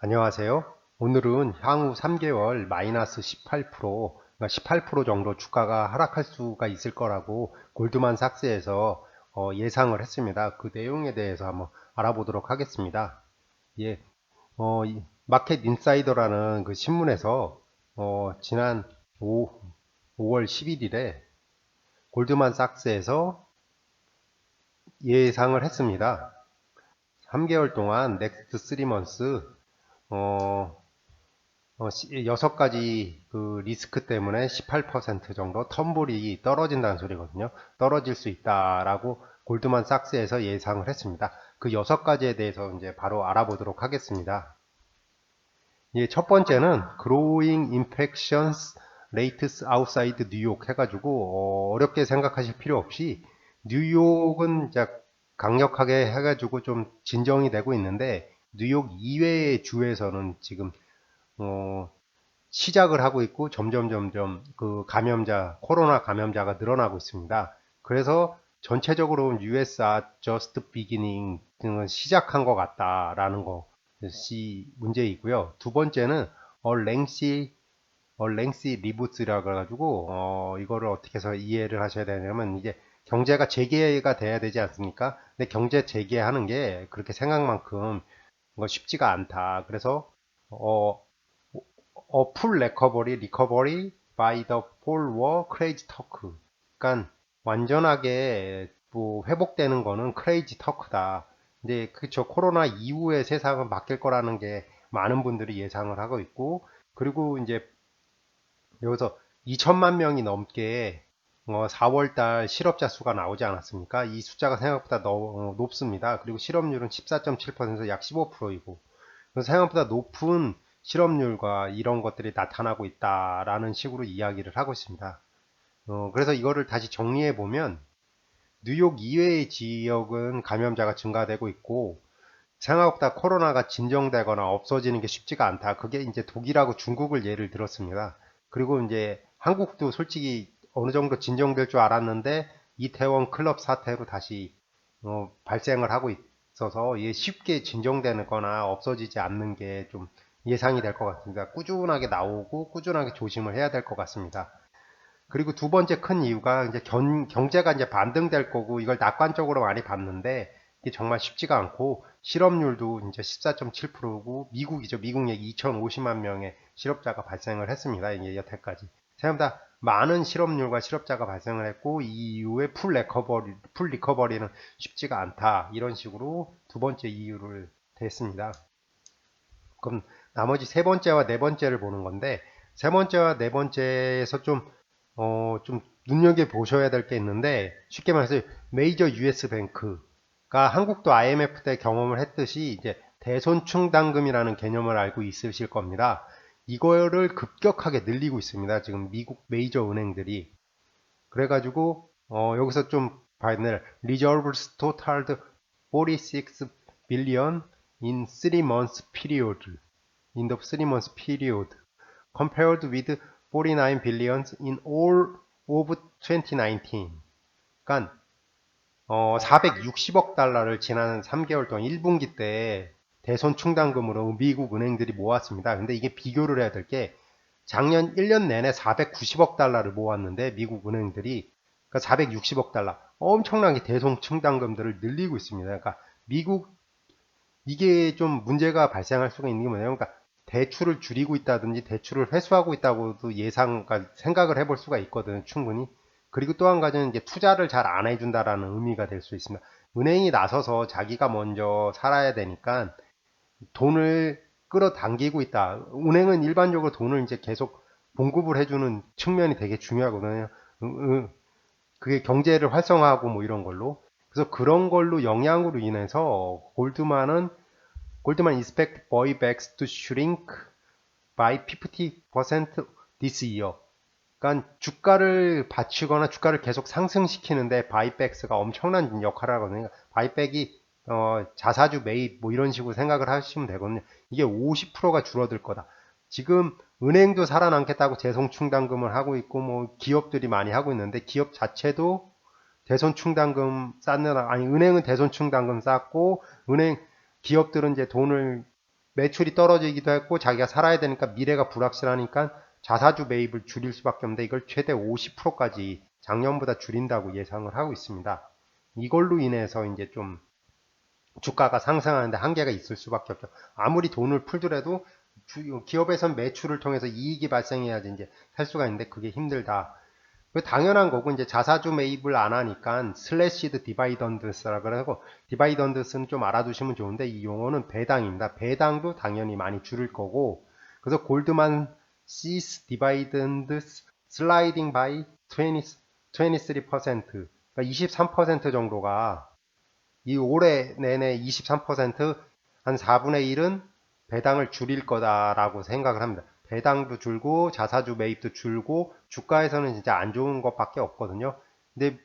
안녕하세요. 오늘은 향후 3개월 마이너스 18%, 그러니까 18% 정도 주가가 하락할 수가 있을 거라고 골드만삭스에서 어, 예상을 했습니다. 그 내용에 대해서 한번 알아보도록 하겠습니다. 예, 어, 이 마켓 인사이더라는 그 신문에서 어, 지난 5, 5월 11일에 골드만삭스에서 예상을 했습니다. 3개월 동안 넥스트 3먼스 어, 어, 시- 여섯 가지 그 리스크 때문에 18% 정도 텀블이 떨어진다는 소리거든요. 떨어질 수 있다라고 골드만삭스에서 예상을 했습니다. 그 여섯 가지에 대해서 이제 바로 알아보도록 하겠습니다. 예, 첫 번째는 Growing Infections Rates Outside New 해가지고 어, 렵게 생각하실 필요 없이 뉴욕은 이제 강력하게 해가지고 좀 진정이 되고 있는데 뉴욕 이외의 주에서는 지금 어, 시작을 하고 있고 점점 점점 그 감염자 코로나 감염자가 늘어나고 있습니다. 그래서 전체적으로 US are just beginning 등은 시작한 것 같다라는 것이 문제이고요. 두 번째는 a lengthy a lengthy reboot라 그래가지고 어, 이거를 어떻게 해서 이해를 하셔야 되냐면 이제 경제가 재개가 돼야 되지 않습니까? 근데 경제 재개하는 게 그렇게 생각만큼 뭐 쉽지가 않다. 그래서 어, 어, 풀 레커버리, 리커버리 the fall war crazy talk. 그러니까 완전하게 뭐 회복되는 거는 crazy talk다. 근데 그쵸 코로나 이후의 세상은 바뀔 거라는 게 많은 분들이 예상을 하고 있고 그리고 이제 여기서 2천만 명이 넘게 어, 4월달 실업자 수가 나오지 않았습니까? 이 숫자가 생각보다 너- 어, 높습니다. 그리고 실업률은 14.7%약 15%이고 생각보다 높은 실업률과 이런 것들이 나타나고 있다라는 식으로 이야기를 하고 있습니다. 어, 그래서 이거를 다시 정리해 보면 뉴욕 이외의 지역은 감염자가 증가되고 있고 생각보다 코로나가 진정되거나 없어지는 게 쉽지가 않다. 그게 이제 독일하고 중국을 예를 들었습니다. 그리고 이제 한국도 솔직히 어느 정도 진정될 줄 알았는데 이태원 클럽 사태로 다시 어, 발생을 하고 있어서 이게 쉽게 진정되는 거나 없어지지 않는 게 좀 예상이 될 것 같습니다. 꾸준하게 나오고 꾸준하게 조심을 해야 될 것 같습니다. 그리고 두 번째 큰 이유가 이제 견- 경제가 이제 반등될 거고 이걸 낙관적으로 많이 봤는데 이게 정말 쉽지가 않고 실업률도 이제 14.7%고 미국이죠. 미국 얘기 2,050만 명의 실업자가 발생을 했습니다. 이게 여태까지. 생각보다 많은 실업률과 실업자가 발생을 했고 이 이후에 풀 레커버리, 풀 리커버리는 쉽지가 않다. 이런 식으로 두 번째 이유를 댔습니다. 그럼 나머지 세 번째와 네 번째를 보는 건데 세 번째와 네 번째에서 좀 어, 좀 눈여겨 보셔야 될 게 있는데 쉽게 말해서 메이저 US 뱅크가 한국도 IMF 때 경험을 했듯이 이제 대손충당금이라는 개념을 알고 있으실 겁니다. 이거를 급격하게 늘리고 있습니다. 지금 미국 메이저 은행들이 그래가지고 어, 여기서 좀 봐야 되는 Reserves totaled 46 billion in 3 months period in the 3 months period compared with 49 billions in all of 2019. 그러니까 어, 460억 달러를 지난 3개월 동안 1분기 때 대손 충당금으로 미국 은행들이 모았습니다. 근데 이게 비교를 해야 될 게 작년 1년 내내 490억 달러를 모았는데 미국 은행들이 그러니까 460억 달러 엄청나게 대손 충당금들을 늘리고 있습니다. 그러니까 미국 이게 좀 문제가 발생할 수가 있는 게 뭐냐면 그러니까 대출을 줄이고 있다든지 대출을 회수하고 있다고도 예상, 그러니까 생각을 해볼 수가 있거든요, 충분히. 그리고 또 한 가지는 이제 투자를 잘 안 해준다라는 의미가 될 수 있습니다. 은행이 나서서 자기가 먼저 살아야 되니까 돈을 끌어당기고 있다. 은행은 일반적으로 돈을 이제 계속 공급을 해주는 측면이 되게 중요하거든요. 그게 경제를 활성화하고 뭐 이런 걸로. 그래서 그런 걸로 영향으로 인해서 골드만은 골드만 expect buybacks to shrink by 50% this year. 그러니까 주가를 받치거나 주가를 계속 상승시키는데 바이백스가 엄청난 역할을 하거든요. 바이백이 어, 자사주 매입 뭐 이런 식으로 생각을 하시면 되거든요. 이게 50%가 줄어들 거다. 지금 은행도 살아남겠다고 재송 충당금을 하고 있고 뭐 기업들이 많이 하고 있는데 기업 자체도 대손 충당금 쌓느라 아니 은행은 대손 충당금 쌓고 은행 기업들은 이제 돈을 매출이 떨어지기도 했고 자기가 살아야 되니까 미래가 불확실하니까 자사주 매입을 줄일 수밖에 없는데 이걸 최대 50%까지 작년보다 줄인다고 예상을 하고 있습니다. 이걸로 인해서 이제 좀 주가가 상승하는데 한계가 있을 수밖에 없죠. 아무리 돈을 풀더라도 주- 기업에선 매출을 통해서 이익이 발생해야지 이제 살 수가 있는데 그게 힘들다. 그 당연한 거고 이제 자사주 매입을 안 하니까 슬래시드 디바이던드스라 그러고 디바이던드스는 좀 알아두시면 좋은데 이 용어는 배당입니다. 배당도 당연히 많이 줄일 거고 그래서 골드만 시스 디바이던드 슬라이딩 바이 20, 23% 그러니까 23% 정도가 이 올해 내내 23%한 4분의 1은 배당을 줄일 거다라고 생각을 합니다. 배당도 줄고 자사주 매입도 줄고 주가에서는 진짜 안 좋은 것밖에 없거든요. 근데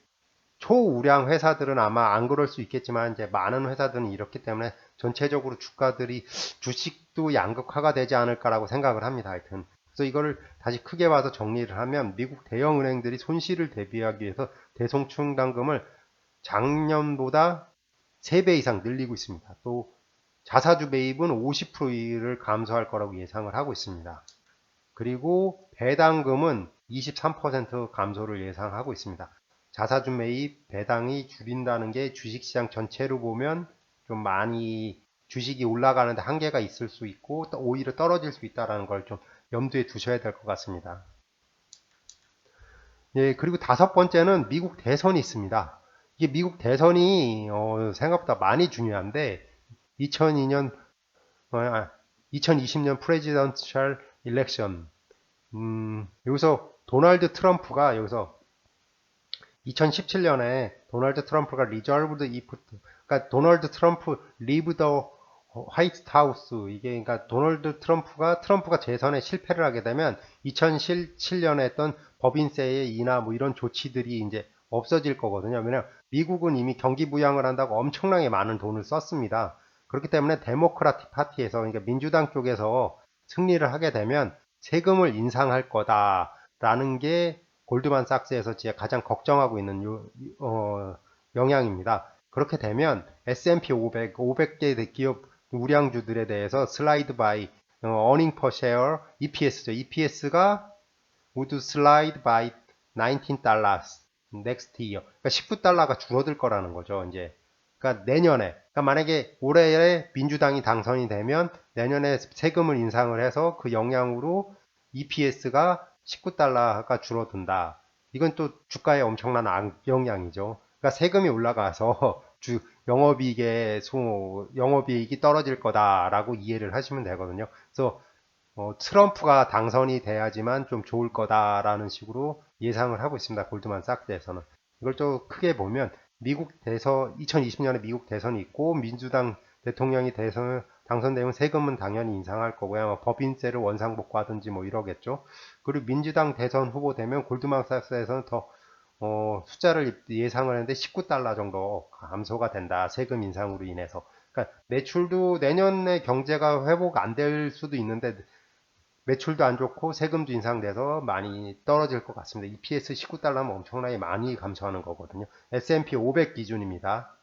초우량 회사들은 아마 안 그럴 수 있겠지만 이제 많은 회사들은 이렇기 때문에 전체적으로 주가들이 주식도 양극화가 되지 않을까라고 생각을 합니다. 하여튼 그래서 이거를 다시 크게 봐서 정리를 하면 미국 대형 은행들이 손실을 대비하기 위해서 대송충 당금을 작년보다 3배 이상 늘리고 있습니다. 또 자사주 매입은 50%를 감소할 거라고 예상을 하고 있습니다. 그리고 배당금은 23% 감소를 예상하고 있습니다. 자사주 매입, 배당이 줄인다는 게 주식시장 전체로 보면 좀 많이 주식이 올라가는데 한계가 있을 수 있고 또 오히려 떨어질 수 있다는 걸 좀 염두에 두셔야 될 것 같습니다. 예, 그리고 다섯 번째는 미국 대선이 있습니다. 이게 미국 대선이 어, 생각보다 많이 중요한데 2002년 어, 아, 2020년 프레지던셜 일렉션. 음, 여기서 도널드 트럼프가 여기서 2017년에 도널드 트럼프가 리저브드 이프트 그러니까 도널드 트럼프 리브 더 화이트 하우스 이게 그러니까 도널드 트럼프가 트럼프가 재선에 실패를 하게 되면 2017년에 했던 법인세의 인하 뭐 이런 조치들이 이제 없어질 거거든요. 왜냐면 미국은 이미 경기 부양을 한다고 엄청나게 많은 돈을 썼습니다. 그렇기 때문에 데모크라틱 파티에서 그러니까 민주당 쪽에서 승리를 하게 되면 세금을 인상할 거다라는 게 골드만삭스에서 제가 가장 걱정하고 있는 요, 어, 영향입니다. 그렇게 되면 S&P 500, 500개 기업 우량주들에 대해서 슬라이드 바이 어, earning per share EPS죠. EPS가 would slide by 19 dollars next year. 그러니까 19달러가 줄어들 거라는 거죠. 이제 그러니까 내년에 그러니까 만약에 올해에 민주당이 당선이 되면 내년에 세금을 인상을 해서 그 영향으로 EPS가 19달러가 줄어든다. 이건 또 주가에 엄청난 악- 영향이죠. 그러니까 세금이 올라가서 주 영업이익의 소 영업이익이 떨어질 거다라고 이해를 하시면 되거든요. 그래서 어, 트럼프가 당선이 돼야지만 좀 좋을 거다라는 식으로 예상을 하고 있습니다. 골드만삭스에서는 이걸 또 크게 보면 미국 대선 2020년에 미국 대선이 있고 민주당 대통령이 대선 당선되면 세금은 당연히 인상할 거고요. 아마 법인세를 원상복구하든지 뭐 이러겠죠. 그리고 민주당 대선 후보 되면 골드만삭스에서는 더 어, 숫자를 예상을 했는데 19달러 정도 감소가 된다. 세금 인상으로 인해서. 그러니까 매출도 내년에 경제가 회복 안 될 수도 있는데 매출도 안 좋고 세금도 인상돼서 많이 떨어질 것 같습니다. EPS 19달러면 엄청나게 많이 감소하는 거거든요. S&P 500 기준입니다.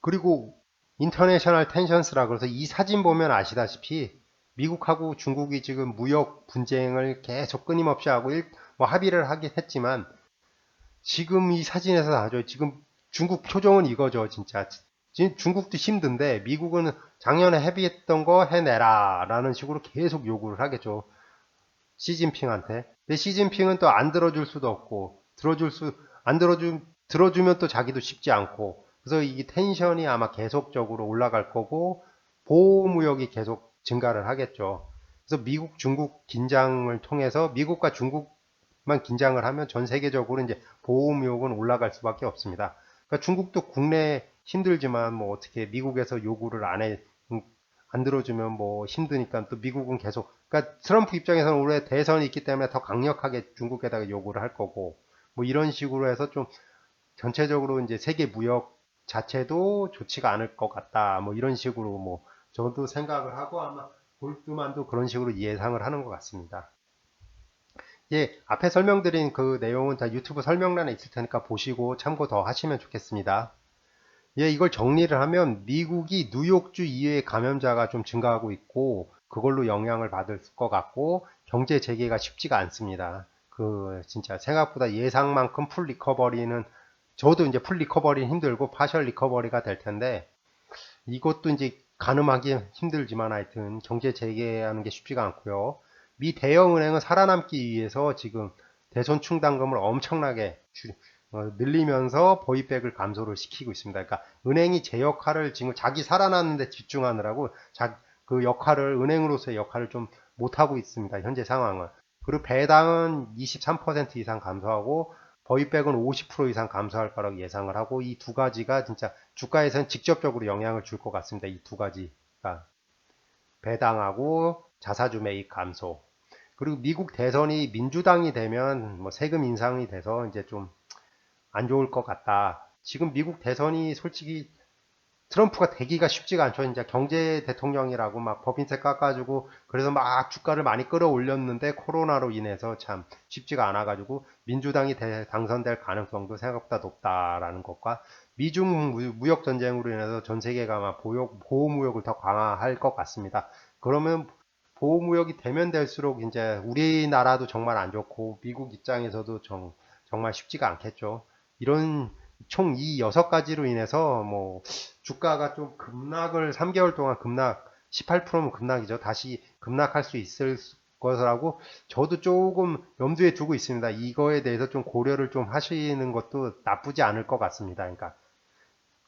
그리고 인터내셔널 텐션스라 그래서 이 사진 보면 아시다시피 미국하고 중국이 지금 무역 분쟁을 계속 끊임없이 하고 일, 뭐 합의를 하긴 했지만 지금 이 사진에서 나죠. 지금 중국 표정은 이거죠, 진짜. 중국도 힘든데 미국은 작년에 합의했던 거 해내라 라는 식으로 계속 요구를 하겠죠. 시진핑한테. 근데 시진핑은 또 안 들어줄 수도 없고 들어줄 수 안 들어주 들어주면 또 자기도 쉽지 않고 그래서 이 텐션이 아마 계속적으로 올라갈 거고 보호무역이 계속 증가를 하겠죠. 그래서 미국, 중국 긴장을 통해서 미국과 중국만 긴장을 하면 전 세계적으로 이제 보호무역은 올라갈 수밖에 없습니다. 그러니까 중국도 국내 힘들지만 뭐 어떻게 미국에서 요구를 안 해, 음, 안 들어주면 뭐 힘드니까 또 미국은 계속, 그러니까 트럼프 입장에서는 올해 대선이 있기 때문에 더 강력하게 중국에다가 요구를 할 거고 뭐 이런 식으로 해서 좀 전체적으로 이제 세계 무역 자체도 좋지가 않을 것 같다. 뭐 이런 식으로 뭐 저도 생각을 하고 아마 골드만도 그런 식으로 예상을 하는 것 같습니다. 예, 앞에 설명드린 그 내용은 다 유튜브 설명란에 있을 테니까 보시고 참고 더 하시면 좋겠습니다. 예, 이걸 정리를 하면 미국이 뉴욕주 이외의 감염자가 좀 증가하고 있고 그걸로 영향을 받을 것 같고 경제 재개가 쉽지가 않습니다. 그 진짜 생각보다 예상만큼 풀 리커버리는 저도 이제 풀 리커버리 힘들고 파셜 리커버리가 될 텐데 이것도 이제 가늠하기 힘들지만 하여튼 경제 재개하는 게 쉽지가 않고요. 미 대형은행은 살아남기 위해서 지금 대손 충당금을 엄청나게 줄- 어, 늘리면서 보이백을 감소를 시키고 있습니다. 그러니까 은행이 제 역할을 지금 자기 살아나는데 집중하느라고 자, 그 역할을 은행으로서의 역할을 좀 못하고 있습니다. 현재 상황은. 그리고 배당은 23% 이상 감소하고 보이백은 50% 이상 감소할 거라고 예상을 하고 이 두 가지가 진짜 주가에선 직접적으로 영향을 줄 것 같습니다. 이 두 가지가 배당하고 자사주 매입 감소. 그리고 미국 대선이 민주당이 되면 뭐 세금 인상이 돼서 이제 좀 안 좋을 것 같다. 지금 미국 대선이 솔직히 트럼프가 되기가 쉽지가 않죠. 이제 경제 대통령이라고 막 법인세 깎아주고 그래서 막 주가를 많이 끌어올렸는데 코로나로 인해서 참 쉽지가 않아가지고 민주당이 대- 당선될 가능성도 생각보다 높다라는 것과 미중 무- 무역 전쟁으로 인해서 전 세계가 막 보호, 보호무역을 더 강화할 것 같습니다. 그러면 보호무역이 되면 될수록 이제 우리나라도 정말 안 좋고 미국 입장에서도 정, 정말 쉽지가 않겠죠. 이런 총 이 여섯 가지로 인해서 뭐 주가가 좀 급락을 3개월 동안 급락 18%면 급락이죠. 다시 급락할 수 있을 것이라고 저도 조금 염두에 두고 있습니다. 이거에 대해서 좀 고려를 좀 하시는 것도 나쁘지 않을 것 같습니다. 그러니까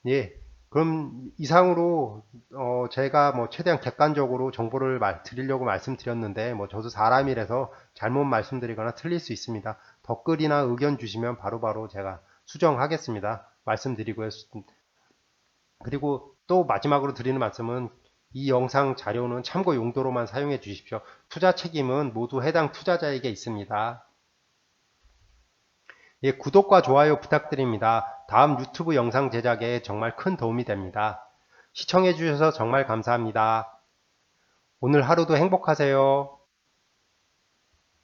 예. 그럼 이상으로 어 제가 뭐 최대한 객관적으로 정보를 말- 드리려고 말씀드렸는데 뭐 저도 사람이라서 잘못 말씀드리거나 틀릴 수 있습니다. 댓글이나 의견 주시면 바로바로 제가 수정하겠습니다. 말씀드리고요. 그리고 또 마지막으로 드리는 말씀은 이 영상 자료는 참고 용도로만 사용해 주십시오. 투자 책임은 모두 해당 투자자에게 있습니다. 예, 구독과 좋아요 부탁드립니다. 다음 유튜브 영상 제작에 정말 큰 도움이 됩니다. 시청해 주셔서 정말 감사합니다. 오늘 하루도 행복하세요.